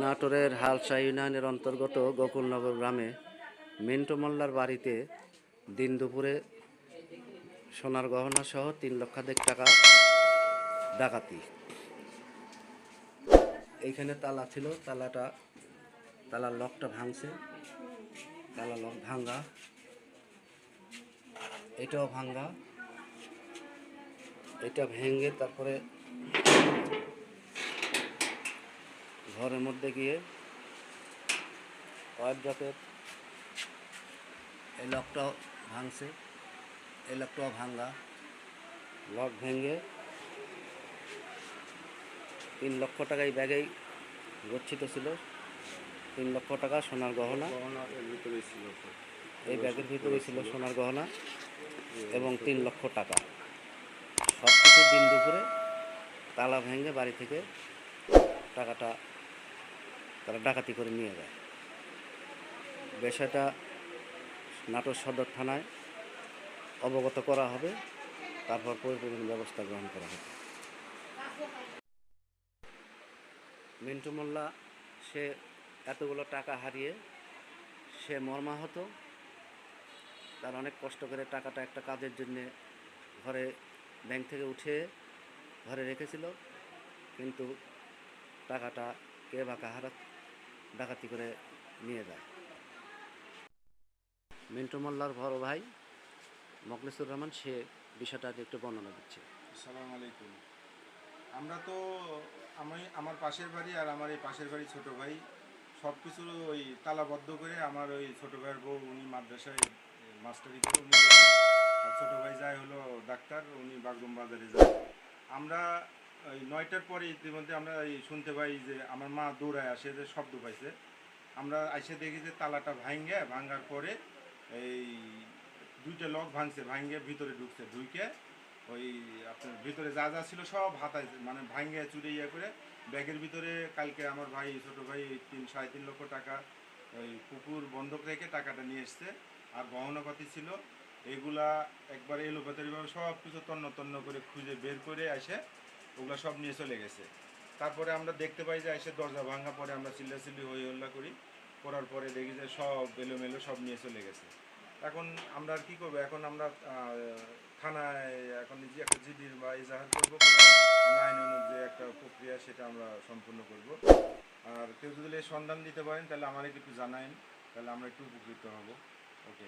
নাটোরের হালসা ইউনিয়নের অন্তর্গত গোকুলনগর গ্রামে মিন্টু মোল্লার বাড়িতে দিন দুপুরে সোনার গহনা সহ তিন লক্ষাধিক টাকা ডাকাতি। এইখানে তালা ছিল, তালাটা, তালার লকটা ভাঙছে, তালা লক ভাঙ্গা এটাও ভাঙ্গা এটা ভেঙে তারপরে ঘরের মধ্যে গিয়ে ওয়াইফ জাতের এই লকটাও ভাঙছে, এই লকটাও ভাঙ্গা লক ভেঙে তিন লক্ষ টাকা এই ব্যাগেই গচ্ছিত ছিল। তিন লক্ষ টাকা সোনার গহনা। এই ব্যাগের ভিতরে ছিল সোনার গহনা এবং তিন লক্ষ টাকা। সব কিছু দিন দুপুরে তালা ভেঙে বাড়ি থেকে টাকাটা তারা ডাকাতি করে নিয়ে যায়। বিষয়টা নাটোর সদর থানায় অবগত করা হবে, তারপর পরিপ্রেক্ষিত ব্যবস্থা গ্রহণ করা হবে। মিন্টু মোল্লা, সে এতগুলো টাকা হারিয়ে সে মর্মাহত। তার অনেক কষ্ট করে টাকাটা একটা কাজের জন্য ঘরে ব্যাংক থেকে উঠে ঘরে রেখেছিল, কিন্তু টাকাটা কে বা কাহারা ডাকাতি করে নিয়ে যায়। মিন্টু মোল্লার বড় ভাই মকলেসুর রহমান, সে বিষয়টা আজ একটু বর্ণনা দিচ্ছে। আসসালামু আলাইকুম আমরা তো আমি আমার পাশের বাড়ি আর আমার এই পাশের বাড়ি ছোট ভাই সব কিছু ওই তালাবদ্ধ করে আমার ওই ছোট ভাইয়ের বউ উনি মাদ্রাসায় মাস্টারি করে উনি। আর ছোট ভাই যায় হলো ডাক্তার, উনি বাগরুম বাজারে যায়। আমরা ওই নয়টার পরে ইতিমধ্যে আমরা এই শুনতে পাই যে আমার মা দৌড়ায় আসে যে শব্দ পাইছে। আমরা এসে দেখি যে তালাটা ভাঙ্গে, ভাঙ্গার পরে এই দুইটা লক ভাঙছে, ভাঙ্গে ভিতরে ঢুকছে ঢুকে ওই আপনার ভিতরে যা যা ছিল সব হাতায় মানে ভাঙ্গে চুরে ইয়ে করে ব্যাগের ভিতরে কালকে আমার ভাই, ছোট ভাই তিন, সাড়ে তিন লক্ষ টাকা ওই পুকুর বন্ধক রেখে টাকাটা নিয়ে এসছে। আর গহনাপাতি ছিল, এগুলা একবার এলো বেতারিভাবে সব কিছু তন্ন তন্ন করে খুঁজে বের করে এসে ওগুলা সব নিয়ে চলে গেছে। তারপরে আমরা দেখতে পাই যে এসে দরজা ভাঙা পরে আমরা চিল্লাচিল্লি হই হল্লা করি। করার পরে দেখি যে সব এলোমেলো সব নিয়ে চলে গেছে। এখন আমরা আর কি করব? এখন আমরা থানায় এখন যে একটা জিডির বা ইজাহার করব। আইন অনুযায়ী একটা প্রক্রিয়া সেটা আমরা সম্পূর্ণ করব। আর কেউ যদি সন্ধান দিতে পারেন, তাহলে আমার একটু জানাইন। তাহলে আমরা একটু উপকৃত হব। ওকে